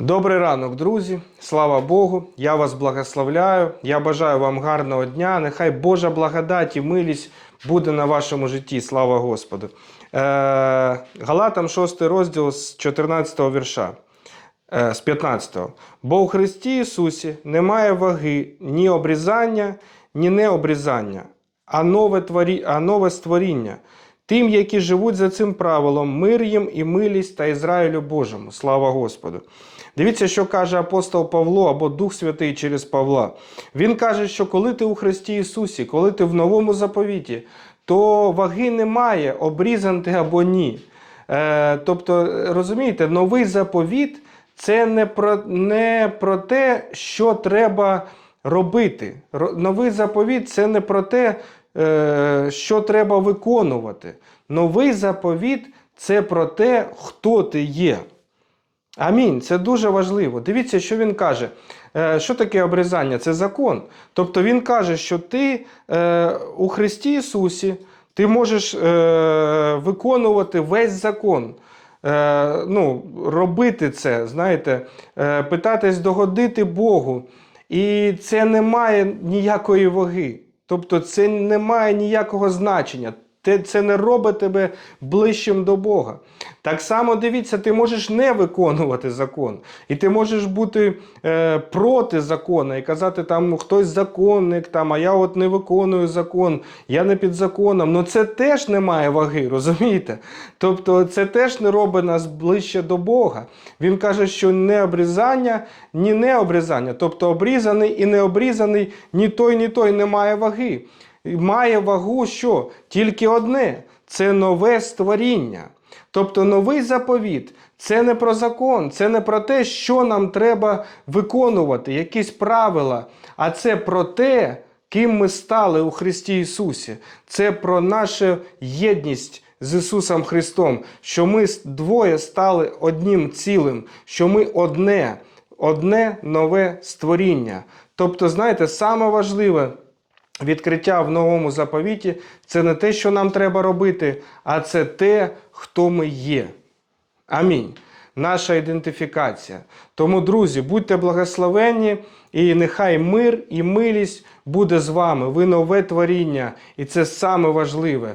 Добрий ранок, друзі! Слава Богу! Я вас благословляю. Я бажаю вам гарного дня. Нехай Божа благодать і милість буде на вашому житті. Слава Господу. Е, Галатам 6 розділ з 14 вірша. Е, з 15. Бо у Христі Ісусі немає ваги ні обрізання, ні необрізання, а нове, творі... а нове створіння. Тим, які живуть за цим правилом, мир їм і милість та Ізраїлю Божому. Слава Господу. Дивіться, що каже апостол Павло або Дух Святий через Павла. Він каже, що коли ти у Христі Ісусі, коли ти в новому заповіті, то ваги немає, обрізан ти або ні. Е, тобто, розумієте, новий заповіт це не про, не про те, що треба робити. Ро- Новий заповіт це не про те, що треба виконувати. Новий заповіт це про те, хто ти є. Амінь. Це дуже важливо. Дивіться, що він каже. Е, Що таке обрізання? Це закон. Тобто він каже, що ти е, у Христі Ісусі ти можеш е, виконувати весь закон. Е, ну, робити це, знаєте, е, питатись догодити Богу. І це не має ніякої ваги. Тобто це не має ніякого значення. Це не робить тебе ближчим до Бога. Так само дивіться, ти можеш не виконувати закон, і ти можеш бути е, проти закону і казати, там хтось законник, там, а я от не виконую закон, я не під законом. Ну це теж не має ваги, розумієте? Тобто це теж не робить нас ближче до Бога. Він каже, що не обрізання, ні не обрізання. Тобто обрізаний і не обрізаний, ні той, ні той не має ваги. Має вагу що? Тільки одне це нове створіння. Тобто новий заповіт це не про закон, це не про те, що нам треба виконувати, якісь правила, а це про те, ким ми стали у Христі Ісусі. Це про нашу єдність з Ісусом Христом, що ми двоє стали одним цілим, що ми одне, одне нове створіння. Тобто, знаєте, саме важливе відкриття в новому заповіті це не те, що нам треба робити, а це те, хто ми є. Амінь. Наша ідентифікація. Тому, друзі, будьте благословенні, і нехай мир і милість буде з вами. Ви нове творіння, і це саме важливе.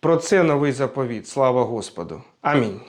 Про це новий заповіт. Слава Господу. Амінь.